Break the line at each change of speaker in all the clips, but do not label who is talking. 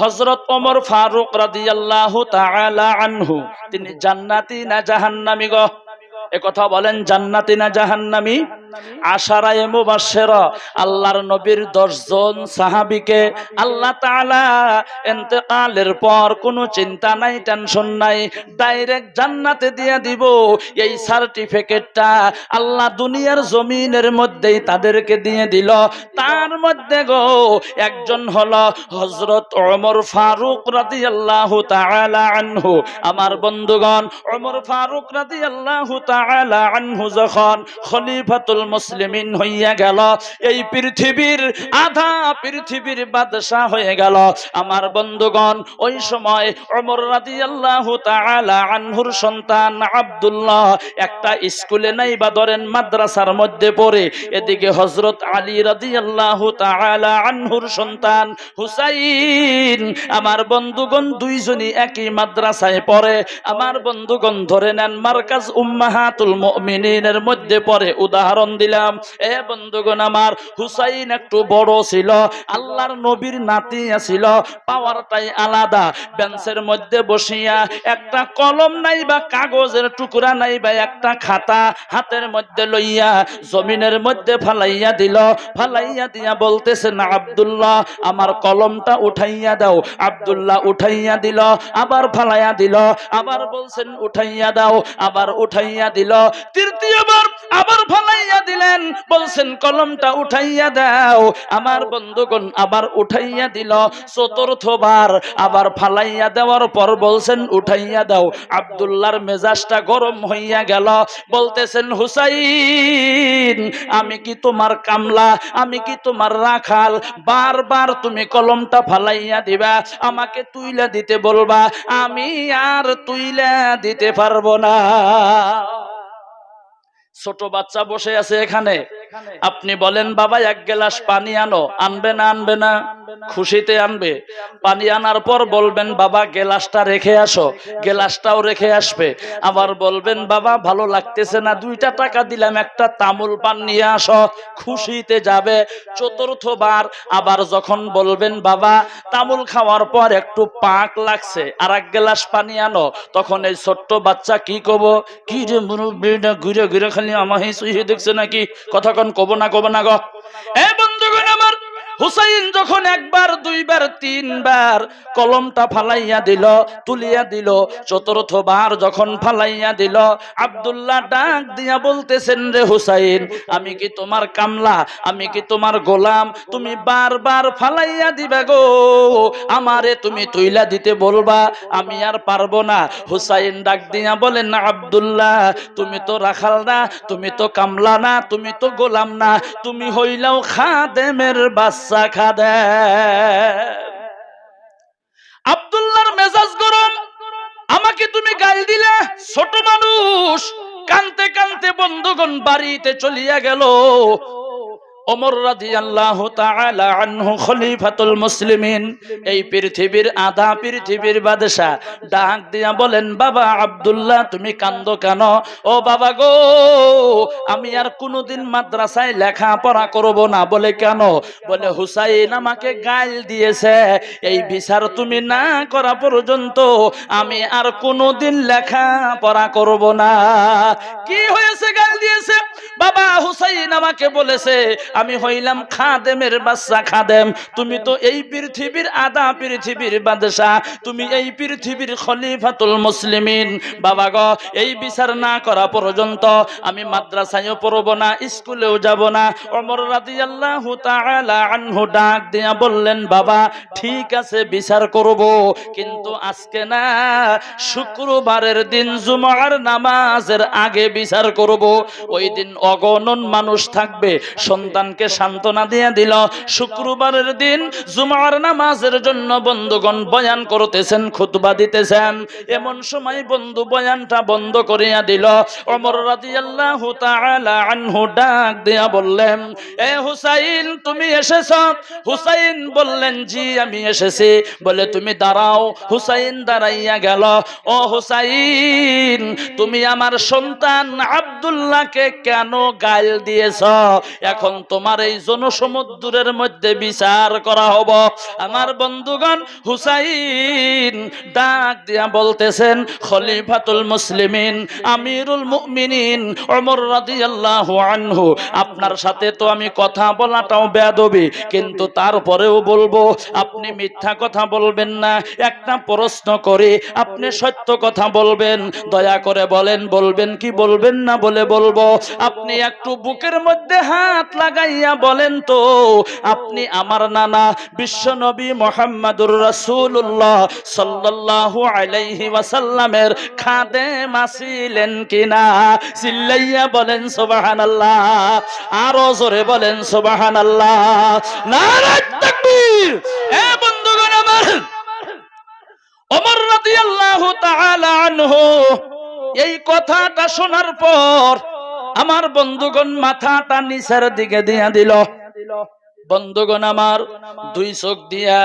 হজরত ওমর ফারুক রাদিয়াল্লাহু তাআলা আনহু, তিনি জান্নাতি না জাহান্নামী গো? এ কথা বলেন জান্নাতি না জাহান্নামী? আশারায়ে মুবাশশিরা, আল্লাহর নবীর 10 জন সাহাবীকে আল্লাহ ইন্তেকালের পর কোনো চিন্তা নাই, টেনশন নাই, ডাইরেক্ট জান্নাতে দিয়ে দিব। এই সার্টিফিকেটটা আল্লাহ দুনিয়ার জমিনের মধ্যেই তাদেরকে দিয়ে দিল। তার মধ্যে গো একজন হলো হযরত ওমর ফারুক রাদিয়াল্লাহু তাআলা আনহু। আমার বন্ধুগণ, ওমর ফারুক রাদিয়াল্লাহু তাআলা আনহু যখন খলিফাতুল মুসলিমিন হইয়া গেল। এই পৃথিবীর আধা পৃথিবীর বাদশাহ হয়ে গেল। আমার বন্ধুগণ, ওই সময় ওমর রাদিয়াল্লাহু তাআলা আনহুর সন্তান আব্দুল্লাহ একটা স্কুলে নাই বা ধরেন মাদ্রাসার মধ্যে পড়ে, এদিকে হযরত আলী রাদিয়াল্লাহু তাআলা আনহুর সন্তান হুসাইন, আমার বন্ধুগণ দুইজনই একই মাদ্রাসায় পড়ে। আমার বন্ধুগণ ধরে নেন, মার্কাজ উম্মাহাতুল মুমিনিনের মধ্যে পড়ে। উদাহরণ দিলাম। এ বন্ধুগণ আমার, হুসাইন একটু বড় ছিল, আল্লাহর নবীর নাতি ছিল, পাওয়ারটাই আলাদা। বেঞ্চের মধ্যে বসিয়া একটা কলম নাই বা কাগজের টুকরা নাই বা একটা খাতা হাতের মধ্যে লইয়া জমিনের মধ্যে ফালাইয়া দিল। ফালাইয়া দিয়া বলতেছেন আব্দুল্লাহ, আমার কলমটা উঠাইয়া দাও। আব্দুল্লাহ উঠাইয়া দিল, আবার ফালাইয়া দিল, আবার বলছেন, উঠাইয়া দাও। আবার উঠাইয়া দিল। তৃতীয়বার আবার ফালাইয়া দিলেন, বলছেন, কলমটা উঠাইয়া দাও। আমার বন্ধুগণ আবার উঠাইয়া দিল। চতুর্থবার আবার ফালাইয়া দেওয়ার পর বলছেন, উঠাইয়া দাও। আব্দুল্লাহর মেজাজটা গরম হইয়া গেল। বলতেছেন, হুসাইন, আমি কি তোমার কামলা? আমি কি তোমার রাখাল? বারবার তুমি কলমটা ফালাইয়া দিবা, আমাকে তুইলা দিতে বলবা। আমি আর তুইলা দিতে পারব না। ছোট বাচ্চা বসে আছে এখানে। আপনি বলেন, বাবা, এক গ্লাস পানি আনো। আনবে না আনবে না। খুশিতে আনবে। পানি আনার পর বলবেন, বাবা, গেলাসটা রেখে আসো। গেলাসটাও রেখে আসবে। আবার বলবেন, বাবা, ভালো লাগতেছে না। দুইটা টাকা দিলাম, একটা তামুল পান নিয়ে আসো। খুশিতে যাবে। চতুর্থবার আবার যখন বলবেন, বাবা, তামুল খাওয়ার পর একটু পাক লাগছে, আর এক গ্লাস পানি আনো। তখন এই ছোট্ট বাচ্চা কি কব? কি রে মুরব্বী না, ঘুরে ঘুরে খালি আমাহে দেখছে নাকি? কথাক্ষণ কব না কব না গো। এ আমার হুসাইন যখন একবার, দুইবার, তিনবার কলমটা ফালাইয়া দিল, তুলিয়া দিল, চতুর্থবার যখন ফালাইয়া দিল, আব্দুল্লাহ ডাক দিয়া বলতেছেন রে হুসাইন, আমি কি তোমার কামলা? আমি কি তোমার গোলাম? তুমি বারবার ফালাইয়া দিবা গো। আমারে তুমি তুইলা দিতে বলবা, আমি আর পারব না। হুসাইন ডাক দিয়া বলেন না আব্দুল্লাহ, তুমি তো রাখাল না, তুমি তো কামলা না, তুমি তো গোলাম না, তুমি হইলাও খাদেমের বাচ্চা খাদে। আব্দুল্লার মেজাজ গরম। আমাকে তুমি গাল দিলে, ছোট মানুষ কানতে কানতে বন্ধুগণ বাড়িতে চলিয়া গেল। ওমর মুসলিমিন। এই আধা পৃথিবীর ডাক দিয়া বলেন, বাবা আব্দুল্লাহ, তুমি ও বাবা গো, আমি আর কোনোদিন মাদ্রাসায় করব না। বলে কেন? বলে, হুসাইন আমাকে গাল দিয়েছে। এই বিচার তুমি না করা পর্যন্ত আমি আর কোনোদিন লেখাপড়া করব না। কি হয়েছে? গাল দিয়েছে? বাবা হুসাইন আমাকে বলেছে আমি হইলাম খাদেমের বাচ্চা খাদেম। তুমি তো এই পৃথিবীর আদা পৃথিবীর বাদশাহ তুমি এই পৃথিবীর খলিফাতুল মুসলিমিন। বাবা গ, এই বিচার না করা পর্যন্ত আমি মাদ্রাসায়ও পড়ব না, স্কুলেও যাব না। অমর রাদিয়াল্লাহু তাআলা আনহু ডাক দিয়া বললেন, বাবা, ঠিক আছে, বিচার করব। কিন্তু আজকে না, শুক্রবারের দিন জুমার নামাজের আগে বিচার করব। ওই দিন অগণন মানুষ থাকবে সন্তানকে সান্ত্বনা দিয়ে দিল। শুক্রবারের দিন জুমার নামাজের জন্য বন্ধুগণ বয়ান করতেছেন, খুতবা দিতেছেন। এমন সময় বন্ধু বয়ানটা বন্ধ করিয়া দিল। অমর রাদিয়াল্লাহু তাআলা আনহু ডাক দিয়া বললেন, এ হুসাইন, তুমি এসেছ? হুসাইন বললেন, জি, আমি এসেছি। বলে, তুমি দাঁড়াও। হুসাইন দাঁড়াইয়া গেল। ও হুসাইন, তুমি আমার সন্তান আব্দুল্লাহকে কেন গাইল দিয়েছ? এখন তোমার এই জনসমুদ্রের মধ্যে বিচার করা হব। আমার বন্ধুগণ, হুসাইন ডাক দিয়া বলতেছেন, খলিফাতুল মুসলিমিন, আমিরুল মুমিনিন ওমর রাদিয়াল্লাহু আনহু, আপনার সাথে তো আমি কথা বলাটাও বেয়াদবি, কিন্তু তারপরেও বলব, আপনি মিথ্যা কথা বলবেন না। একটা প্রশ্ন করে, আপনি সত্য কথা বলবেন, দয়া করে বলেন, বলবেন কি বলবেন না বলে বলব। আপনি একটু বুকের মধ্যে হাত লাগাইয়া বলেন তো, আপনি আমার নানা বিশ্বনবী মোহাম্মদুর রাসূলুল্লাহ সাল্লাল্লাহু আলাইহি ওয়াসাল্লামের খাদেম আছিলেন কিনা? চিল্লাইয়া বলেন, সুবহানাল্লাহ। আরও জোরে বলেন, সুবহানাল্লাহ। আনহু, এই কথাটা শোনার পর আমার বন্ধুগণ মাথাটা নিচের দিকে দিয়া দিল। বন্ধুগণ আমার, দুই চোখ দিয়া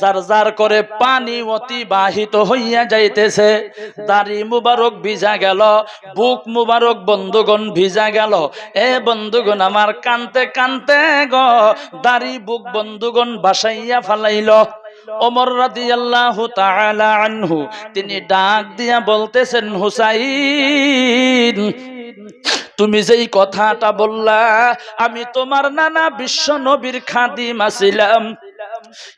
যার যার করে পানি অতিবাহিত হইয়া যাইতেছে। দাড়ি মুবারক ভিজা গেল, বুক মুবারক বন্ধুগণ ভিজা গেল। এ বন্ধুগণ আমার কানতে কানতে গ, দাড়ি বুক বন্ধুগণ বাসাইয়া ফালাইল। ওমর রাদিয়াল্লাহু তাআলা আনহু, তিনি ডাক দিয়া বলতেছেন, হুসাইন তুমি যেই কথাটা বললা আমি তোমার নানা বিশ্ব নবীর খাদিম আছিলাম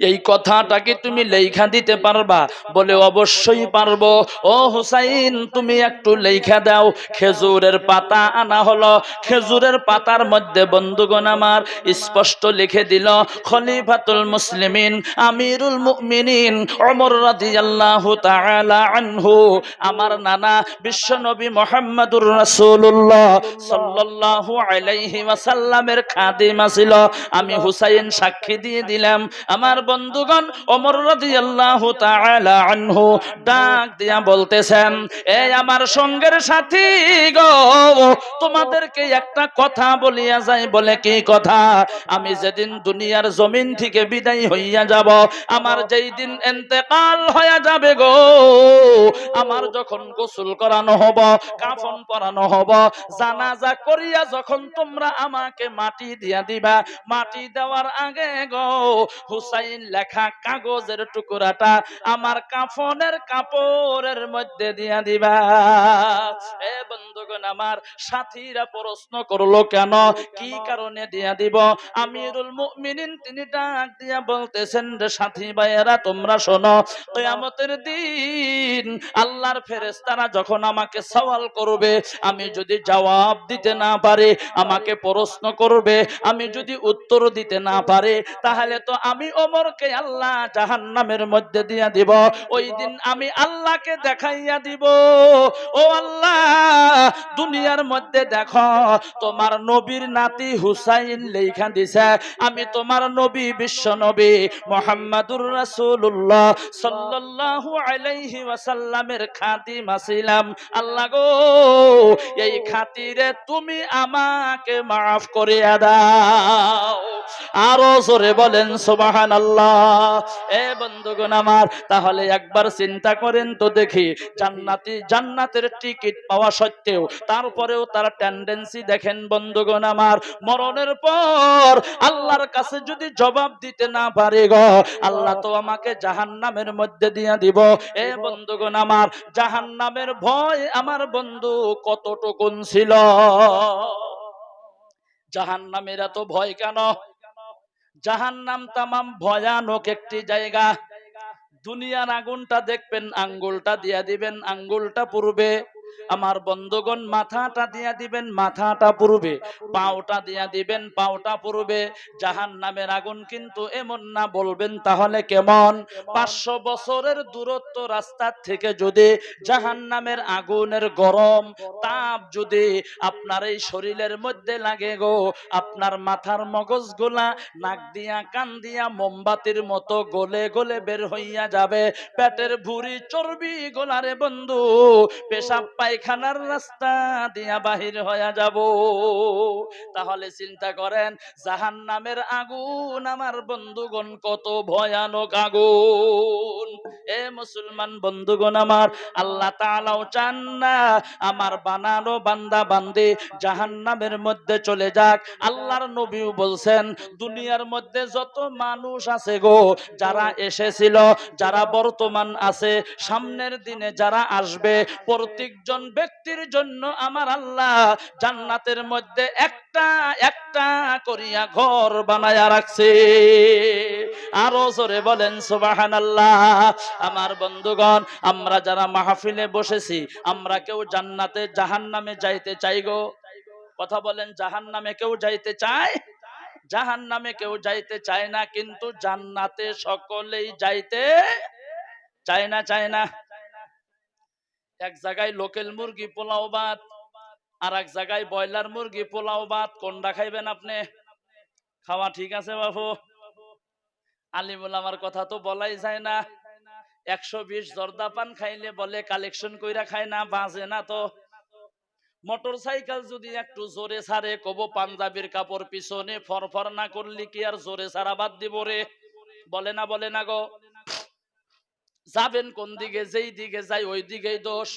এই কথাটা কি তুমি লেখা দিতে পারবা। বলে অবশ্যই পারব। ও হুসাইন, তুমি একটু লেখা দাও। খেজুরের পাতা আনা হলো। খেজুরের পাতার মধ্যে বন্ধুগণ আমার স্পষ্ট লিখে দিল, খলিফাতুল মুসলিমিন, আমিরুল মুমিনিন, ওমর রাদিয়াল্লাহু তাআলা আনহু। আমার নানা বিশ্বনবী মুহাম্মদুর রাসূলুল্লাহ সাল্লাল্লাহু আলাইহি ওয়াসাল্লামের খাদিম ছিল। আমি হুসাইন সাক্ষী দিয়ে দিলাম। আমার বন্ধুগণ ওমর রাদিয়াল্লাহু তাআলা আনহু ডাক দিয়া বলতেছেন এই আমার সঙ্গের সাথী গো, তোমাদেরকে একটা কথা বলিয়া যাই বলে কি কথা? আমি যেদিন দুনিয়ার জমিন থেকে বিদায় হইয়া যাব, আমার যেই দিন এন্তেকাল হয়ে যাবে গো। আমার যখন গোসল করানো হব, কাফন পরানো হব, জানাজা করিয়া যখন তোমরা আমাকে মাটি দিয়া দিবা, মাটি দেওয়ার আগে গো, হুসাইন লেখা কাগজের টুকরাটা আমার কাফনের কাপড়ের মধ্যে দিয়া দিবা। এ বন্ধুগণ, আমার সাথীরা প্রশ্ন করল কেন? কি কারণে দিয়া দিব? আমিরুল মুমিনিন তিনি ডাক দিয়া বলতেছেন যে, সাথী ভাইয়েরা, তোমরা শোনো, কিয়ামতের দিন আল্লাহর ফেরেশতারা যখন আমাকে সওয়াল করবে, আমি যদি জবাব দিতে না পারি, আমাকে প্রশ্ন করবে, আমি যদি উত্তর দিতে না পারি, তাহলে তো আমি ওমরকে আল্লাহ জাহান্নামের মধ্যে দিয়া দিব। ওই দিন আমি আল্লাহকে দেখাইয়া দিব। ও আল্লাহ দুনিয়ার মধ্যে দেখো তোমার নবীর নাতি হুসাইন লেখা দিছে আমি তোমার নবী বিশ্ব নবী মোহাম্মদুর রাসূলুল্লাহ সাল্লাল্লাহু আলাইহি ওয়াসাল্লামের খাতিম আছিলাম আল্লাহ গো এই খাতিরে তুমি আমাকে মাফ করে দাও। আরও জোরে বলেন সুবাহান আমার, তাহলে একবার চিন্তা করেন তো দেখি, জান্নাতি জান্নাতের টিকিট পাওয়া সত্ত্বেও তারপরেও তার টেন্ডেন্সি দেখেন বন্ধুগণ আমার, মরণের পর আল্লাহর কাছে যদি জবাব দিতে না পারে গো, আল্লাহ তো আমাকে মধ্যে দিয়া দিব। এ বন্ধুগণ আমার ভয় আমার বন্ধু কতটুকুন ছিল? জাহান্নামের এত ভয় কেন? জাহান্নাম তামাম ভয়ানক একটি জায়গা। দুনিয়ার আগুনটা দেখবেন আঙ্গুলটা দিয়া দিবেন আঙ্গুলটা পূর্বে। আমার বন্ধুগণ মাথাটা দিয়া দিবেন, মাথাটা পূর্বে। পাওটা দিয়া দিবেন, পাওটা পূর্বে। জাহান নামের আগুন কিন্তু এমন না, বলবেন তাহলে কেমন? পাঁচশো বছরের দূরত্ব রাস্তার থেকে যদি জাহান নামের আগুনের গরম তাপ যদি আপনার এই শরীরের মধ্যে লাগে গো, আপনার মাথার মগজগুলা নাক দিয়া, কান দিয়া মোমবাতির মতো গলে গলে বের হইয়া যাবে। পেটের ভুঁড়ি চর্বি গোলারে বন্ধু, পেশাব পায়খানার রাস্তা দিয়া বাহির হয়ে যাব। তাহলে চিন্তা করেন জাহান নামের আগুন আমার বন্ধুগণ কত ভয়ানক আগুন। এ মুসলমান বন্ধুগণ আমার, আল্লাহ তাআলাও চান না আমার বানানো বান্দা বান্দি জাহান নামের মধ্যে চলে যাক। আল্লাহর নবীও বলছেন, দুনিয়ার মধ্যে যত মানুষ আছে গো, যারা এসেছিল, যারা বর্তমান আছে, সামনের দিনে যারা আসবে প্রত্যেকজন ব্যক্তির জন্য আমার আল্লাহ জান্নাতের মধ্যে একটা একটা করিয়া ঘর বানায়া রাখছে। আরও জোরে বলেন সুবাহান আল্লাহ আমার বন্ধুগণ, আমরা যারা মাহফিলে বসেছি, আমরা কেউ জান্নাতে জাহান নামে যাইতে চাই গো। কথা বলেন জাহান নামে কেউ যাইতে চায়? জাহান নামে কেউ যাইতে চায় না, কিন্তু জান্নাতে সকলেই যাইতে চায় না চায় না। এক জায়গায় লোকেল মুরগি পোলাও ভাত, আর এক জায়গায় ব্রয়লার মুরগি পোলাও ভাত কোনটা খাইবেন আপনি? খাওয়া ঠিক আছে বাবু? আলিমুল, আমার কথা তো বলাই যায় না। একশো বিশ জর্দা পান খাইলে বলে কালেকশন কইরা খায় না, বাজে না তো। মোটর সাইকেল যদি একটু জোরে ছাড়ে কব পাঞ্জাবির কাপড় পিছনে ফরফর না করলি কি আর জোরে ছাড়া বাদ দিব রে? বলে না বলে না গো। যাবেন কোন দিকে, যেই দিকে যাই, ওই দিকেই দোষ।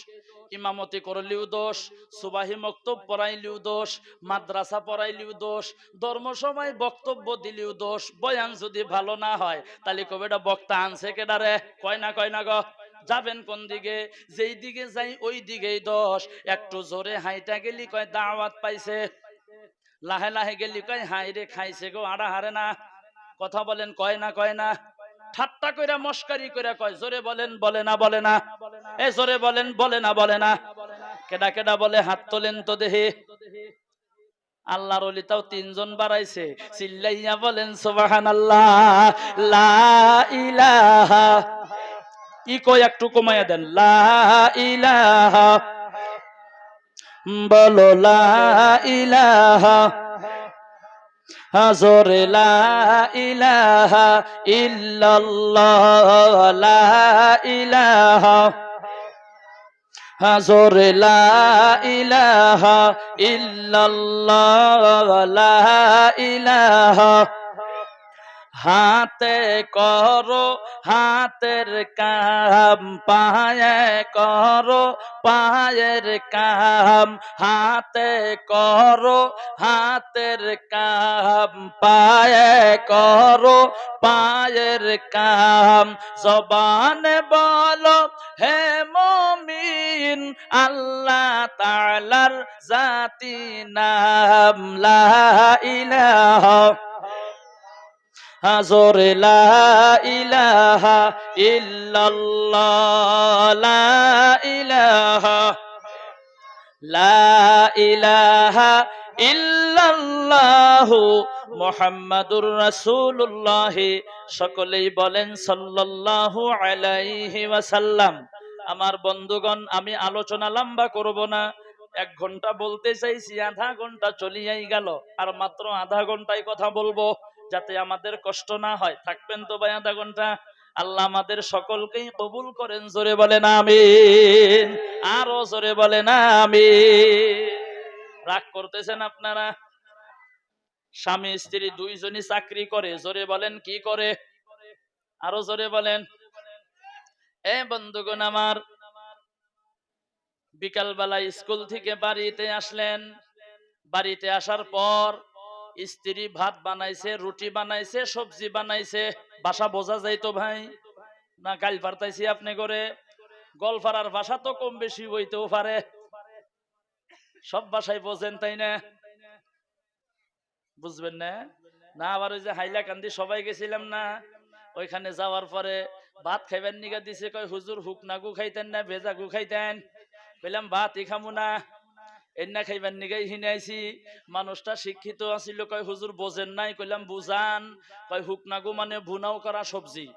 ইমামতি করলিও দোষ, সুবাহি মক্তব পড়াইলিও দোষ, মাদ্রাসা পড়াইলিও দোষ, ধর্ম সময় বক্তব্য দিলিও দোষ, বয়ান যদি ভালো না হয়, তাহলে কবে এটা বক্তা আনছে কেডারে কয় না কয় না গো? যাবেন কোন দিকে, যেই দিকে যাই, ওই দিকেই দোষ। একটু জোরে হাইটা গেলি কয় দাওয়াত পাইছে। লাহে লাহে গেলি কয় হাই রে খাইছে গো, আড়া হারে না। কথা বলেন কয় না কয় না। ঠাট্টা কইরা মস্কারি কইরা কয়, জোরে বলেন, বলে না বলে না। এ, জোরে বলেন, বলে না বলে না। কেডা কেডা বলে, হাত তোলেন তো দেহে। আল্লাহর অলি তাও তিনজন বাড়াইছে, চিল্লাইয়া বলেন সুবাহান আল্লাহ ইলাহা। ই কই একটু কমাইয়া দেন, লা ইলাহা। বলো, লা ইলাহা। হাজরে লা ইলাহা ইল্লাল্লাহ লা ইলাহা। হাজরে লা ইলাহা ইল্লাল্লাহ লা ইলাহা। হাতে করো, হাতের কাম পায়ে করো, পায়ের কাম হাতে করো, হাতের কাম পায়ে করো, পায়ের কাম জবানে বলো, হে মমিন, আল্লাহ তালার জাতি নাম লা ইলাহা হাজর মুহাম্মাদুর রাসূলুল্লাহ। সকলেই বলেন, সাল্লাল্লাহু আলাইহি আমার বন্ধুগণ, আমি আলোচনা লম্বা করব না। এক ঘণ্টা বলতে চাইছি, আধা ঘণ্টা চলিয়াই গেল, আর মাত্র আধা ঘন্টায় কথা বলব। যাতে আমাদের কষ্ট না হয়। থাকবেন তো ভাই আধা ঘণ্টা। আল্লাহ আমাদের সকলকেই কবুল করেন, জোরে বলেন আমি আরও জোরে বলেন আমিন। রাগ করতেছেন আপনারা? স্বামী, স্ত্রী দুইজনই চাকরি করে, জোরে বলেন কি করে? আরও জোরে বলেন। এ বন্ধুগণ আমার, বিকালবেলা স্কুল থেকে বাড়িতে আসলেন। বাড়িতে আসার পর স্ত্রী ভাত বানাইছে, রুটি বানাইছে, সবজি বানাইছে। বাসা বোঝা যাইতো ভাই? না, গাল পারতাইছি আপনি করে? গলফারার ভাষা তো কম বেশি হইতেও পারে। সব বাসায় বোঝেন, তাই না? বুঝবেন না? না, আবার ওই যে হাইলাকান্দি সবাই গেছিলাম না? ওইখানে যাওয়ার পরে ভাত খাইবেন নিগা দিছে, কয়, হুজুর হুক না গু খাইতেন না ভেজা গু খাইতেন? বললাম ভাত ই খামু না। এন্না খাইবেন নিগাই হিনাইছি মানুষটা শিক্ষিত আছিল, কয়, হুজুর বোঝেন নাই। কইলাম, বুঝান। কয়, হুক না গু মানে ভুনাও করা সবজি।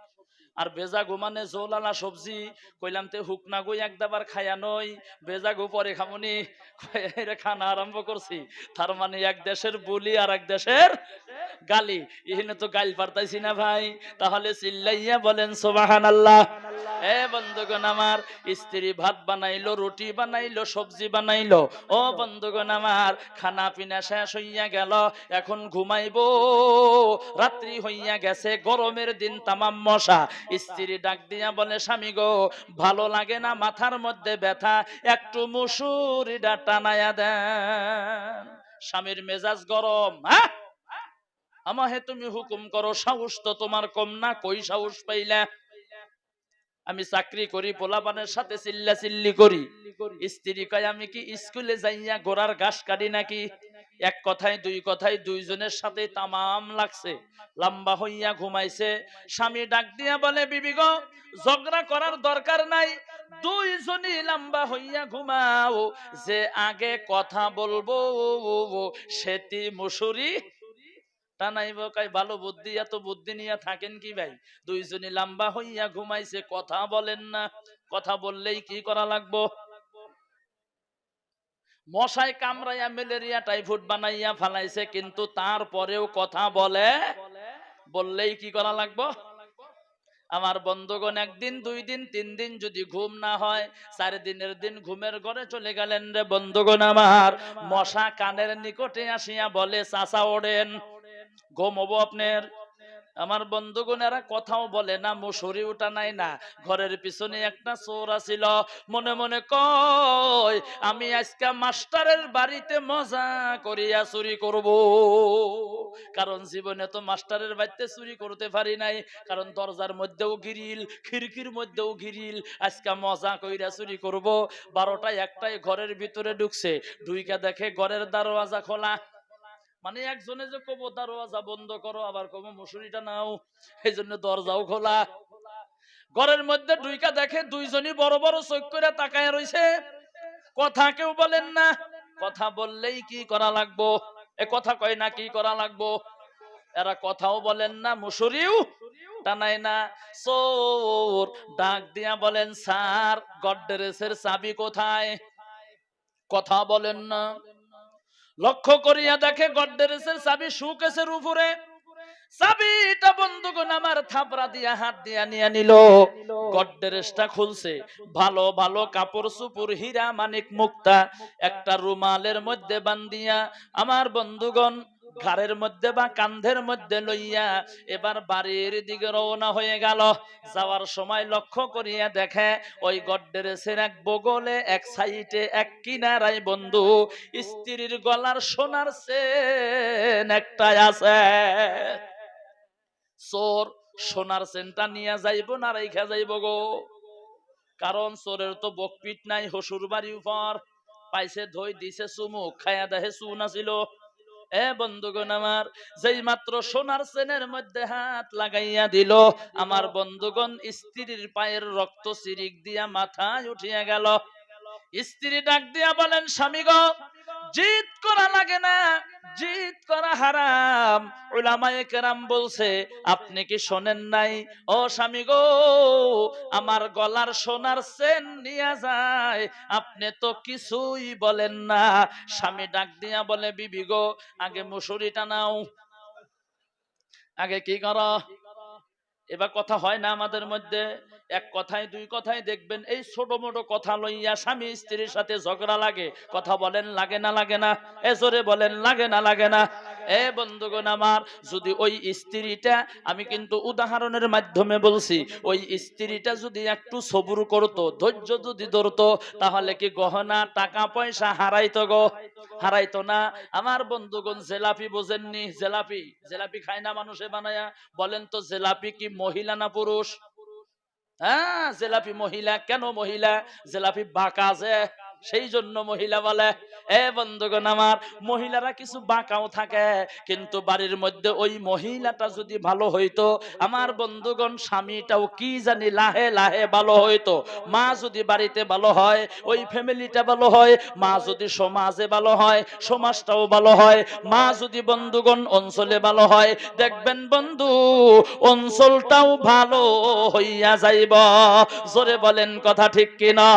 আর বেজা মানে জোলালা সবজি? কইলাম, তে হুক না গু একদাবার খায়া নই বেজা গু পরে খামুনি খানা আরম্ভ করছি। তার মানে এক দেশের বুলি আর এক দেশের গালি। এখানে তো গাল পারতাইছি না ভাই। তাহলে চিল্লাইয়া বলেন সোবাহান আল্লাহ গরমের দিন তামাম মশা। স্ত্রী ডাক দিয়া বলে, স্বামী গো, ভালো লাগে না মাথার মধ্যে ব্যথা? একটু মুসুরিটা টানায়া দেন। স্বামীর মেজাজ গরম আমাহে তুমি হুকুম করো, সাহস তো তোমার কম না, কই সাহস পাইলা? আমি চাকরি করি, পোলাপানের সাথে চিল্লা চিল্লি করি। স্ত্রী কয়, আমি কি স্কুলে যাইয়া গোড়ার ঘাস কাটি নাকি? এক কথায়, দুই কথায়, দুইজনের সাথে তামাম লাগছে। লম্বা হইয়া ঘুমাইছে। স্বামী ডাক দিয়া বলে, বিবি গো, ঝগড়া করার দরকার নাই। দুইজনই লম্বা হইয়া ঘুমাও। যে আগে কথা বলব সেটি মুসুরি টানাইব কাই, ভালো বুদ্ধি, এত বুদ্ধি নিয়ে থাকেন কি ভাই? লম্বা হইয়া ঘুমাইছে, কথা বলেন না। কথা বললেই কি করা লাগবো? মশাই কামড়াইয়া ম্যালেরিয়া টাইফয়েড বানাইয়া ফালাইছে, কিন্তু তারপরেও কথা বলে, বললেই কি করা লাগবো? আমার বন্ধুগণ, একদিন, দুই দিন, তিন দিন যদি ঘুম না হয়, চার দিনের দিন ঘুমের ঘরে চলে গেলেন রে বন্ধুগণ আমার। মশা কানের নিকটে আসিয়া বলে, চাচা ওড়েন। ঘুমবো আপনার, আমার বন্ধুগণেরা কথাও বলে না, মুসুরি উঠা নাই না। ঘরের পিছনে একটা চোর আছিল মনে মনে কয়, আমি আজকে মাস্টারের বাড়িতে মজা করিয়া চুরি করব। কারণ জীবনে তো মাস্টারের বাড়িতে চুরি করতে পারি নাই, কারণ দরজার মধ্যেও গিরিল, খিড়কির মধ্যেও গিরিল, আজকে মজা কইরা চুরি করব। বারোটায় একটাই ঘরের ভিতরে ঢুকছে দুইকা দেখে ঘরের দরওয়াজা খোলা মানে একজনে যে কব, দরওয়াজা বন্ধ করো। আবার কব মুসুরিটা নাও। এই জন্য দরজাও খোলা। ঘরের মধ্যে দুইকা দেখে দুইজনই বড় বড় চোখ করে তাকায় রইছে। কথা কেউ বলেন না। কথা বললেই কি করা লাগবো? এ কথা কয় না কি করা লাগবো? এরা কথাও বলেন না মুসুরিও টানাই না। চোর ডাক দিয়া বলেন, স্যার গড্ডেরেসের চাবি কোথায়? কথা বলেন না। লক্ষ্য করিয়া দেখে গড্ডেরেসের চাবি সুকেসের উপরে। চাবিটা আমার থাপড়া দিয়া, হাত দিয়া নিয়ে নিল। গড্ডেরেসটা খুলছে। ভালো ভালো কাপড় সুপুর হীরা মানিক মুক্তা, একটা রুমালের মধ্যে বান্দিয়া আমার বন্ধুগণ ঘাড়ের মধ্যে বা কান্ধের মধ্যে লইয়া এবার বাড়ির দিকে রওনা হয়ে গেল। যাওয়ার সময় লক্ষ্য করিয়া দেখে ওই গড্ডেরেসের এক বগলে, এক সাইডে এক কিনারায় বন্ধু, স্ত্রীর গলার সোনার চেন একটাই আছে। চোর সোনার চেনটা নিয়ে যাইব না, রেখা যাইব গো। কারণ চোরের তো বকপিট নাই হসুর বাড়ি উপর। পাইছে ধই, দিছে চুমুক খায়া দেহে চুন আছিল। এ বন্ধুগণ আমার, যেই মাত্র সোনার চেনের মধ্যে হাত লাগাইয়া দিল, আমার বন্ধুগণ স্ত্রীর পায়ের রক্ত সিরিক দিয়া মাথায় উঠিয়া গেল। স্ত্রী ডাক দিয়া বলেন, স্বামী গো জিত করা লাগে না জিত করা হারাম। উলামায়ে কেরাম বলছে, আপনি কি শোনেন নাই? ও স্বামী গো, আমার গলার সোনার চেন নিয়ে যায়, আপনি তো কিছুই বলেন না। স্বামী ডাক দিয়া বলে, বিবি গো, আগে মুসুরিটা নাও। আগে কি কর? এবার কথা হয় না আমাদের মধ্যে। এক কথায়, দুই কথায় দেখবেন এই ছোট মোটো কথা লইয়া স্বামী স্ত্রীর সাথে ঝগড়া লাগে, কথা বলেন লাগে না লাগে না, এ জোরে বলেন লাগে না লাগে না। এ বন্ধুগণ আমার, যদি ওই স্ত্রীটা, আমি কিন্তু উদাহরণের মাধ্যমে বলছি, ওই স্ত্রীটা যদি একটু সবুর করতো, ধৈর্য যদি ধরতো, তাহলে কি গহনা, টাকা, পয়সা হারাইতো গো? হারাইতো না। আমার বন্ধুগণ জেলাপি বোঝেননি, জেলাপি জেলাপি খায় না মানুষে বানায়া। বলেন তো জেলাপি কি মহিলা না পুরুষ? হ্যাঁ জেলাপি মহিলা কেন মহিলা? জেলাপি বাঁকা যে সেই জন্য মহিলা বলে। এ বন্ধুগণ আমার, মহিলারা কিছু বাঁকাও থাকে, কিন্তু বাড়ির মধ্যে ওই মহিলাটা যদি ভালো হইতো, আমার বন্ধুগণ স্বামীটাও কি জানি লাহে লাহে ভালো হইতো। মা যদি বাড়িতে ভালো হয়, ওই ফ্যামিলিটা ভালো হয়, মা যদি সমাজে ভালো হয়, সমাজটাও ভালো হয়, মা যদি বন্ধুগণ অঞ্চলে ভালো হয়, দেখবেন বন্ধু, অঞ্চলটাও ভালো হইয়া যাইব। জোরে বলেন কথা ঠিক কিনা?